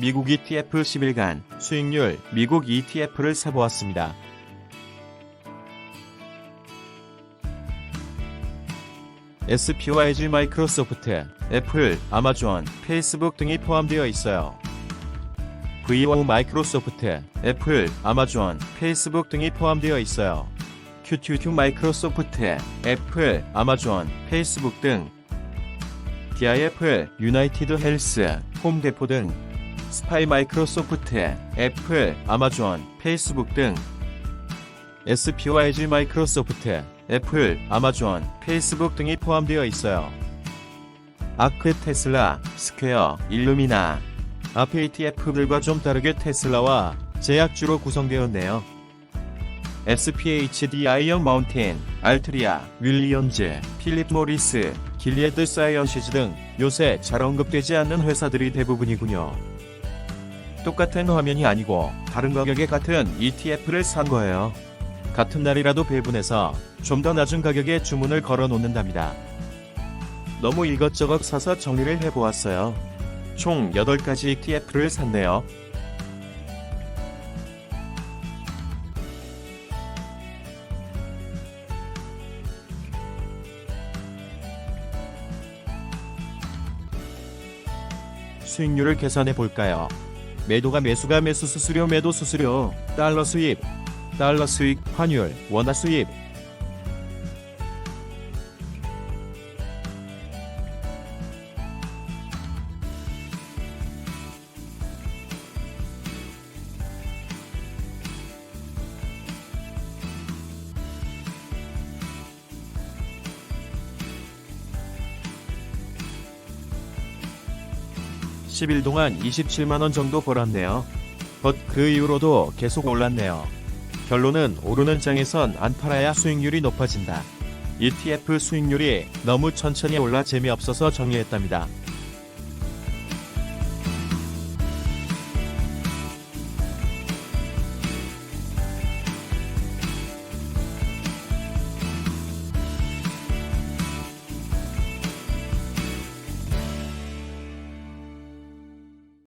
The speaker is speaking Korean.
미국 ETF 10일간 수익률 미국 ETF를 사보았습니다. SPYG 마이크로소프트, 애플, 아마존, 페이스북 등이 포함되어 있어요. VO 마이크로소프트, 애플, 아마존, 페이스북 등이 포함되어 있어요. QQQ 마이크로소프트, 애플, 아마존, 페이스북 등 DIF, 유나이티드 헬스, 홈데포 등 스파이 마이크로소프트, 애플, 아마존, 페이스북 등 SPYG 마이크로소프트, 애플, 아마존, 페이스북 등이 포함되어 있어요. 아크 테슬라, 스퀘어, 일루미나 앞의 ETF들과 좀 다르게 테슬라와 제약주로 구성되었네요. SPHD 아이언 마운틴, 알트리아, 윌리엄즈, 필립 모리스, 길리에드 사이언시즈 등 요새 잘 언급되지 않는 회사들이 대부분이군요. 똑같은 화면이 아니고 다른 가격에 같은 ETF를 산 거예요. 같은 날이라도 배분해서 좀 더 낮은 가격에 주문을 걸어 놓는답니다. 너무 이것저것 사서 정리를 해보았어요. 총 8가지 ETF를 샀네요. 수익률을 계산해 볼까요? 매도가 매수가 매수 수수료 매도 수수료. 달러 수입. 달러 수익 환율. 원화 수입 10일 동안 27만원 정도 벌었네요. 덧그 이후로도 계속 올랐네요. 결론은 오르는 장에선 안 팔아야 수익률이 높아진다. ETF 수익률이 너무 천천히 올라 재미없어서 정리했답니다.